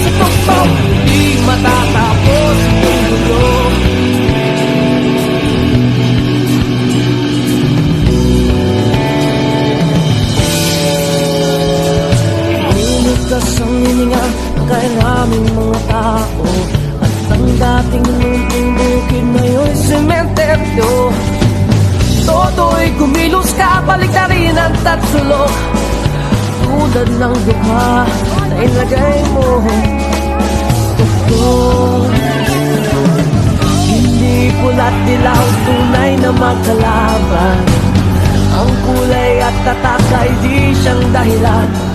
sa tuktok Di matatapos ang mundo Bumukas ang hininga Kaya naming mga tao At ang dating mundong bukid Ngayon'y sementeryo Toto'y kumilos ka Balik na rin ang tatsulok Tulad ng duha na ilagay mo Gusto Hindi pula't dilaw tunay na magkalaban Ang kulay at tatak ay di siyang dahilan